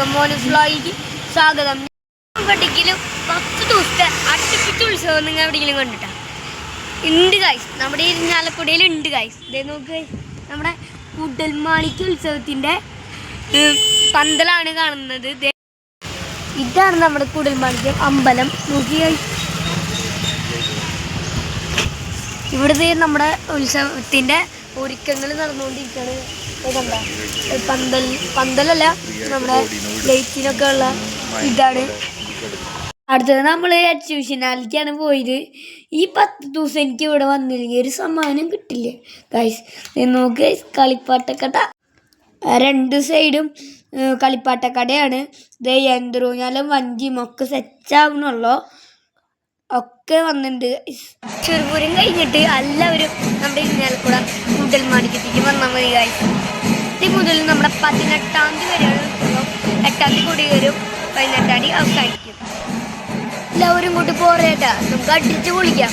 മോനുസ്ലോയിക്ക് സ്വാഗതം. എവിടെയെങ്കിലും പത്ത് ദിവസത്തെ അടുപ്പിച്ച ഉത്സവം നിങ്ങൾ എവിടെയെങ്കിലും കണ്ടിട്ടാ? ഉണ്ട് ഗൈസ് നമ്മുടെ ഇരിഞ്ഞാലക്കുടയിൽ ഉണ്ട് ഗൈസ് ഇതേ നോക്ക്. നമ്മുടെ കുടൽമാണിക്യ ഉത്സവത്തിന്റെ പന്തലാണ് കാണുന്നത്. ഇതാണ് നമ്മുടെ കുടൽമാണിക്യം അമ്പലം. നോക്കി. ഇവിടുത്തെ നമ്മുടെ ഉത്സവത്തിന്റെ ഒരുക്കങ്ങൾ നടന്നുകൊണ്ടിരിക്കുകയാണ്. പന്തൽ പന്തലല്ല നമ്മുടെ ലൈറ്റിനൊക്കെ ഉള്ള ഇതാണ്. അടുത്തത് നമ്മൾ എക്സിബിഷനാലിക്കാണ് പോയത്. ഈ പത്ത് ദിവസം എനിക്ക് ഇവിടെ വന്നില്ലെങ്കിൽ ഒരു സമ്മാനം കിട്ടില്ല. ഗൈസ് നോക്ക് കളിപ്പാട്ടക്കട. രണ്ട് സൈഡും കളിപ്പാട്ടക്കടയാണ്. ഇത് യന്ത്രൂഞ്ഞാലും വഞ്ചിയും ഒക്കെ സെറ്റാവണുള്ളൂ ഒക്കെ വന്നിട്ടുണ്ട് ചെറുപൂരം കഴിഞ്ഞിട്ട് എല്ലാവരും നമ്മുടെ ഇന്നലെ കൂടെ മുതൽ മാണിക്കത്തേക്ക് വന്നാൽ മതി ഗായ്സ് ഇത് മുതൽ നമ്മുടെ പതിനെട്ടാം തീയതി ഉത്സവം എട്ടാം തീയതി കൂടി വരും. പതിനെട്ടാം തീയതി അവസാനിക്കും. എല്ലാവരും കൂട്ടി പോരേട്ടാ. നമുക്ക് അടിച്ച് പൊളിക്കാം.